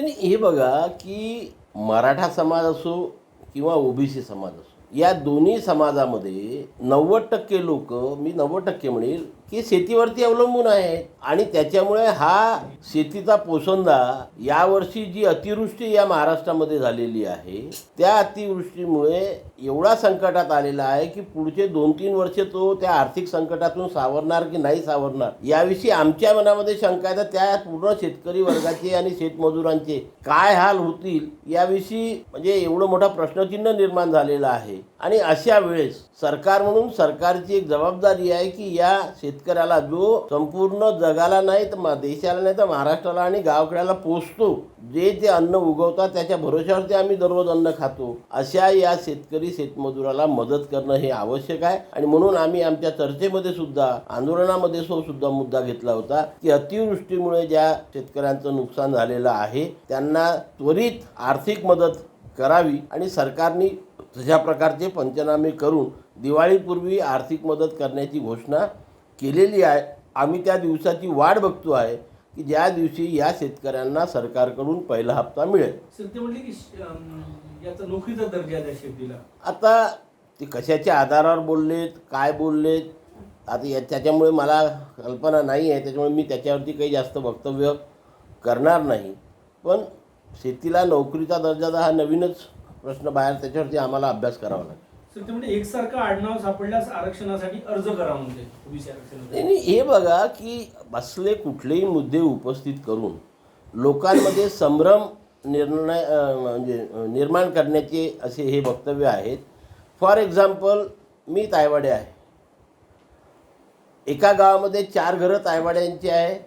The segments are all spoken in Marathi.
त्यांनी हे बघा की मराठा समाज असो किंवा ओबीसी समाज असो या दोन्ही समाजामध्ये नव्वद टक्के लोक मी नव्वद टक्के म्हणेल की शेतीवरती अवलंबून आहेत. आणि त्याच्यामुळे हा शेतीचा पोसंदा यावर्षी जी अतिवृष्टी या महाराष्ट्रामध्ये झालेली आहे त्या अतिवृष्टीमुळे एवढा संकटात आलेला आहे की पुढचे दोन तीन वर्षे तो त्या आर्थिक संकटातून सावरणार की नाही सावरणार याविषयी आमच्या मनामध्ये शंका आहे. तर त्या पूर्ण शेतकरी वर्गाचे आणि शेतमजुरांचे काय हाल होतील याविषयी म्हणजे एवढं मोठा प्रश्नचिन्ह निर्माण झालेलं आहे. आणि अशा वेळेस सरकार म्हणून सरकारची एक जबाबदारी आहे की या शेतकऱ्याला जो संपूर्ण जगाला नाही तर देशाला नाही तर महाराष्ट्राला आणि गावखेड्याला पोचतो जे ते अन्न उगवतात त्याच्या भरोश्यावरती आम्ही दररोज अन्न खातो. अशा या शेतकरी शेतमजुराला मदत करणं हे आवश्यक आहे. आणि म्हणून आम्ही आमच्या चर्चेमध्ये सुद्धा आंदोलनामध्ये सुद्धा मुद्दा घेतला होता की अतिवृष्टीमुळे ज्या शेतकऱ्यांचं नुकसान झालेलं आहे त्यांना त्वरित आर्थिक मदत करावी आणि सरकारने तशा प्रकारचे पंचनामे करून दिवाळीपूर्वी आर्थिक मदत करण्याची घोषणा केलेली आहे. आम्ही त्या दिवसाची वाट बघतो आहे की ज्या दिवशी या शेतकऱ्यांना सरकारकडून पहिला हप्ता मिळेल. सर ते म्हणले की श- अं, याचा नोकरीचा दर्जा द्या शेतीला. आता ते कशाच्या आधारावर बोललेत काय बोललेत? आता या त्याच्यामुळे मला कल्पना नाही आहे त्याच्यामुळे मी त्याच्यावरती काही जास्त वक्तव्य करणार नाही. पण शेतीला नोकरीचा दर्जाचा हा नवीनच प्रश्न बाहेर त्याच्यावरती आम्हाला अभ्यास करावा लागेल. सर ते म्हणजे एकसारखं आडनाव सापडल्यास आरक्षणासाठी अर्ज करा म्हणते ओबीसी नाही नाही, हे बघा की बसले कुठलेही मुद्दे उपस्थित करून लोकांमध्ये संभ्रम निर्णय अं, म्हणजे अं, निर्माण करण्याचे असे हे वक्तव्य आहेत. फॉर एक्झाम्पल मी तायवाडे आहे. एका गावामध्ये चार घरं तायवाड्यांची आहे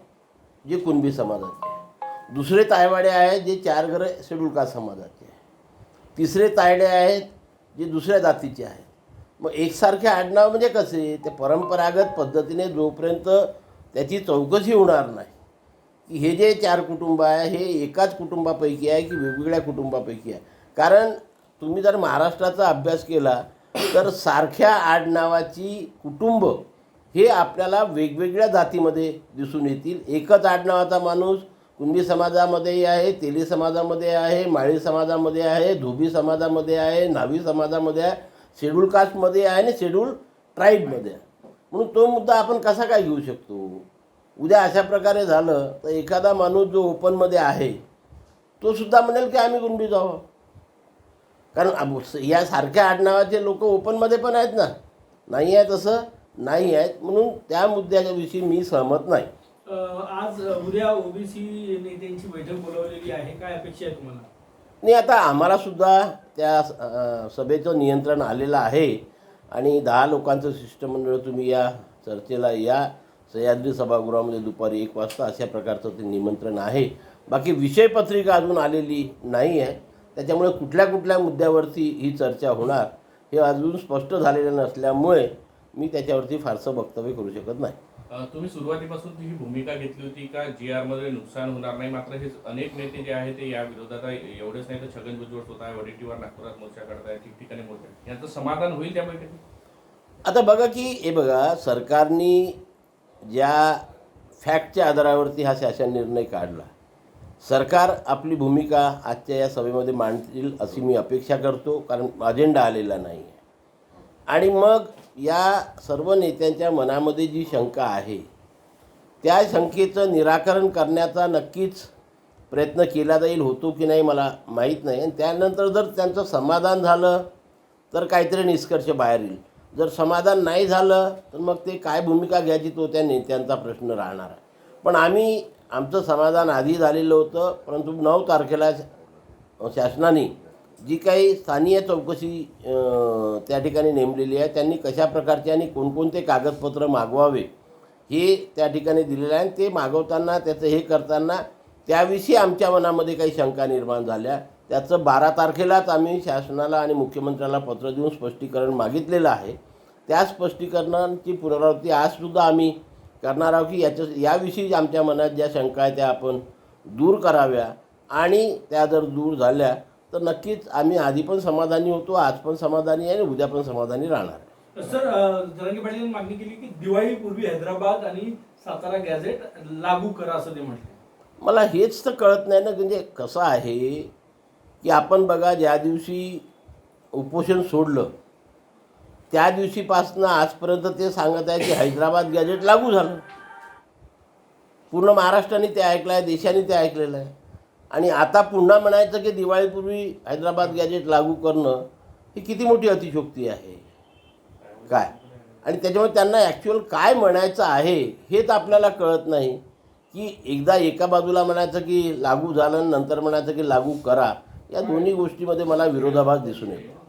जे कुणबी समाजाचे आहे. दुसरे तायवाडे आहेत जे चार घरं शेड्यूल कास्ट समाजाचे आहे. तिसरे तायडे आहेत जे दुसऱ्या जातीचे आहेत मग एकसारखे आडनाव म्हणजे कसे? ते परंपरागत पद्धतीने जोपर्यंत त्याची चौकशी होणार नाही की हे जे चार कुटुंब आहे हे एकाच कुटुंबापैकी आहे की वेगवेगळ्या कुटुंबापैकी आहे? कारण तुम्ही जर महाराष्ट्राचा अभ्यास केला तर सारख्या आडनावाची कुटुंब हे आपल्याला वेगवेगळ्या जातीमध्ये दिसून येतील. एकच आडनावाचा माणूस कुणबी समाजामध्येही आहे तेली समाजामध्ये आहे माळी समाजामध्ये आहे धोबी समाजामध्ये आहे न्हावी समाजामध्ये आहे शेड्यूल कास्टमध्ये आहे आणि शेड्यूल ट्राईबमध्ये आहे. म्हणून तो मुद्दा आपण कसा काय घेऊ शकतो? उद्या अशा प्रकारे झालं तर एखादा माणूस जो ओपनमध्ये आहे तो सुद्धा म्हणेल की आम्ही कुणबी जावं कारण अब- या सारख्या आडनावाचे लोक ओपनमध्ये पण आहेत ना. नाही आहे तसं नाही आहेत. म्हणून त्या मुद्द्याच्या विषयी मी सहमत नाही. आज उद्या ओबीसी नेत्यांची बैठक बोलावलेली आहे. काय अपेक्षा आहे तुम्हाला? नाही आता आम्हाला सुद्धा त्या सभेचं नियंत्रण आलेलं आहे आणि दहा लोकांचं शिष्टमंडळ तुम्ही या चर्चेला या. सह्याद्री सभागृहामध्ये दुपारी एक वाजता अशा प्रकारचं ते निमंत्रण आहे. बाकी विषयपत्रिका अजून आलेली नाही आहे. त्याच्यामुळे कुठल्या कुठल्या मुद्द्यावरती ही चर्चा होणार हे अजून स्पष्ट झालेलं नसल्यामुळे मी त्याच्यावरती फारसं वक्तव्य करू शकत नाही. तुम्ही सुरुवातीपासून ही भूमिका घेतली होती का? जी आरमध्ये नुकसान होणार नाही मात्र हे अनेक नेते जे आहेत ते या विरोधात आहे. एवढेच नाही तर छगन भुजबळ स्वतः वडेट्टीवार नागपुरात मोर्चा करताय ठिकठिकाणी मोर्चा यांचं समाधान होईल त्या बैठकीत आता बघा की हे बघा सरकारने ज्या फॅक्टच्या आधारावरती हा शासन निर्णय काढला सरकार आपली भूमिका आजच्या या सभेमध्ये मांडतील अशी मी अपेक्षा करतो कारण अजेंडा आलेला नाही आहे आणि मग या सर्व नेत्यांच्या मनामध्ये जी शंका आहे त्या शंकेचं निराकरण करण्याचा नक्कीच प्रयत्न केला जाईल होतो की नाही मला माहीत नाही. आणि त्यानंतर जर त्यांचं समाधान झालं तर काहीतरी निष्कर्ष बाहेर येईल. जर समाधान नाही झालं तर मग ते काय भूमिका घ्यायची तो त्या नेत्यांचा प्रश्न राहणार आहे. पण आम्ही आमचं समाधान आधी झालेलं होतं परंतु नऊ तारखेला शासनाने जी काही स्थानीय चौकशी त्या ठिकाणी नेमलेली आहे त्यांनी कशा प्रकारचे आणि कोणकोणते कागदपत्र मागवावे हे त्या ठिकाणी दिलेलं आहे आणि ते मागवताना त्याचं हे करताना त्याविषयी आमच्या मनामध्ये काही शंका निर्माण झाल्या. त्याचं बारा तारखेलाच आम्ही शासनाला आणि मुख्यमंत्र्याला पत्र देऊन स्पष्टीकरण मागितलेलं आहे. त्या स्पष्टीकरणांची पुनरावृत्ती आजसुद्धा आम्ही करणार आहोत की याच्या याविषयी आमच्या मनात ज्या शंका आहेत त्या आपण दूर कराव्या आणि त्या जर दूर झाल्या तर नक्कीच आम्ही आधी पण समाधानी होतो आज पण समाधानी आहे आणि उद्या पण समाधानी राहणार आहे. सर जरांगे पाटील यांनी मागणी केली की दिवाळीपूर्वी हैदराबाद आणि सातारा गॅझेट लागू करा असं ते म्हटले. मला हेच तर कळत नाही ना म्हणजे कसं आहे की आपण बघा ज्या दिवशी उपोषण सोडलं त्या दिवशीपासनं आजपर्यंत ते सांगत आहे की हैदराबाद गॅजेट लागू झालं. पूर्ण महाराष्ट्राने ते ऐकलं आहे देशाने ते ऐकलेलं आहे. आणि आता पुन्हा म्हणायचं की दिवाळीपूर्वी हैदराबाद गॅजेट लागू करणं ही किती मोठी अतिशोक्ती आहे? काय? आणि त्याच्यामुळे त्यांना ॲक्च्युअल काय म्हणायचं आहे हेच आपल्याला कळत नाही. की एकदा एका बाजूला म्हणायचं की लागू झालं नंतर म्हणायचं की लागू करा या दोन्ही गोष्टीमध्ये मला विरोधाभास दिसून येतो.